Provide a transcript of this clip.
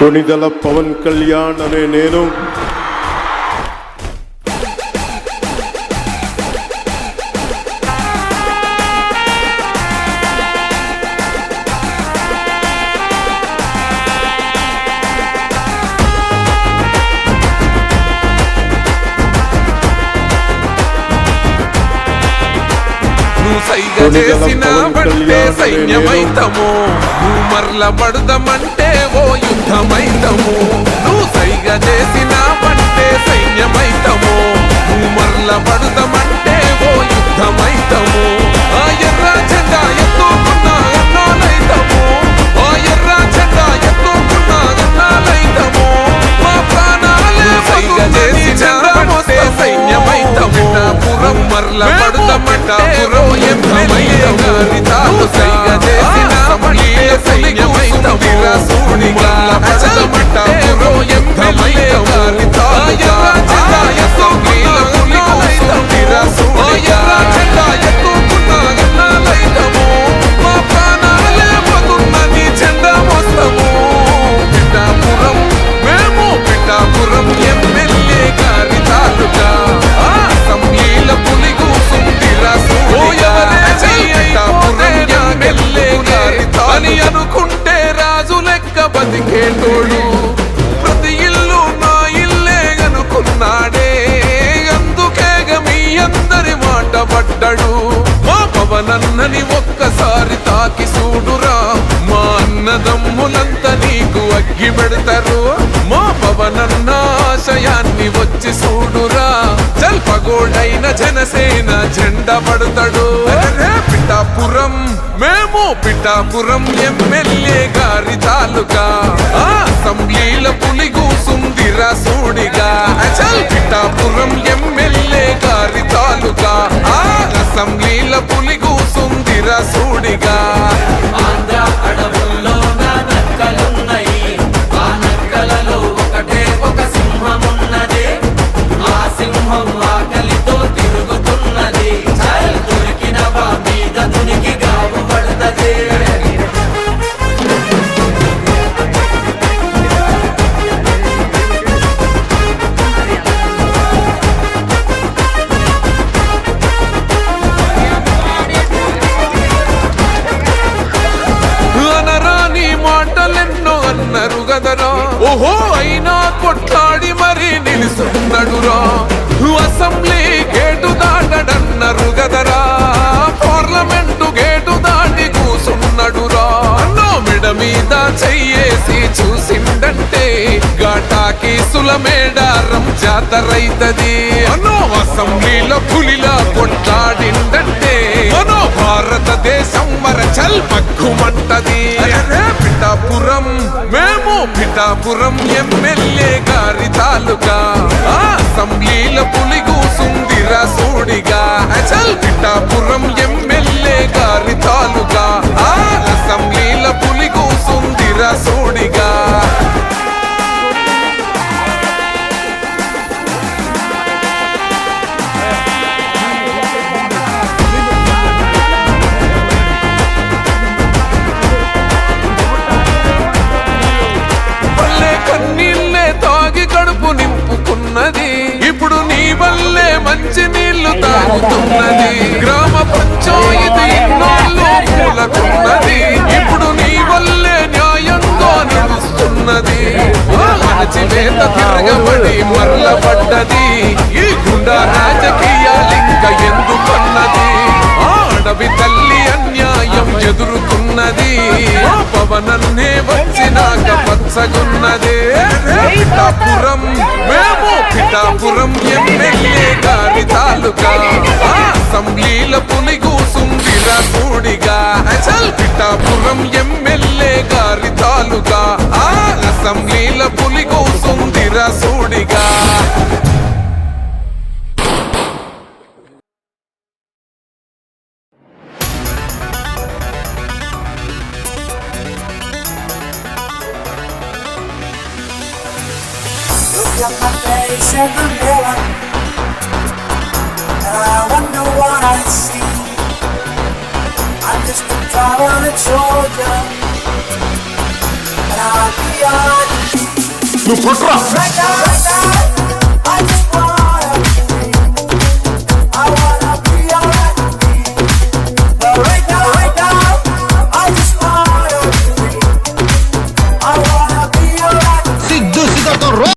కొణిదల పవన్ కళ్యాణ్ అనే నేను. సైగ చేసిన కళ్యాణ్ సైన్యమైతము. నువ్వు మరల పడదమంటే ఓ నువ్వు సైగ చేసి రాసుడిగా పడదమంటే ఓ యుద్ధమైతము బతికేటోడు. ప్రతి ఇల్లు నా ఇల్లే అనుకున్నాడే అందుకేగ మీ అందరి మాట పడ్డాడు. మా పవనన్నని ఒక్కసారి తాకి చూడురా. మా అన్నదమ్ములంతా నీకు అగ్గి పెడతారు. మా పవనన్న ఆశయాన్ని వచ్చి చూడురా. జల్పగోడైన జనసేన జెండా పడతాడు. అరే పిఠాపురం. మేము పిఠాపురం ఎమ్మెల్యే గారి నీళ్ళ పులి కూసుందిరా సూడిగా. ఆంధ్ర అడవులు గదరా ఓహో అయినా కొట్లాడి మరి నిలుస్తున్నాడురా అసెంబ్లీ గేటు దాటడన్నారు గదరా పార్లమెంటు గేటు దాటి కూసున్నాడురా. అన్నో మెడ మీద చెయ్యేసి చూసిండంటే గాటాకి సులమేడారం జాతరైతది. అనో అసెంబ్లీలో పులిలా కొట్లాడిందంటే మనో భారతదేశం వరచల్ పక్కుమంటది పిఠాపురం పిఠాపురం ఎమ్మెల్యే గారి తాలూకా పచ్చగున్నదే పిఠాపురం మేము పిఠాపురం ఎమ్మెల్యే గారి తాలూకా. అసెంబ్లీల పులి కూసుంది రాసుడిగా అచల్ పిఠాపురం ఎమ్మెల్యే గారి తాలూకా. అసెంబ్లీల పులి సూడిగా eyes on in the mirror And I wonder what I see. I'm just a traveling soldier And I'll be! Right now, right now.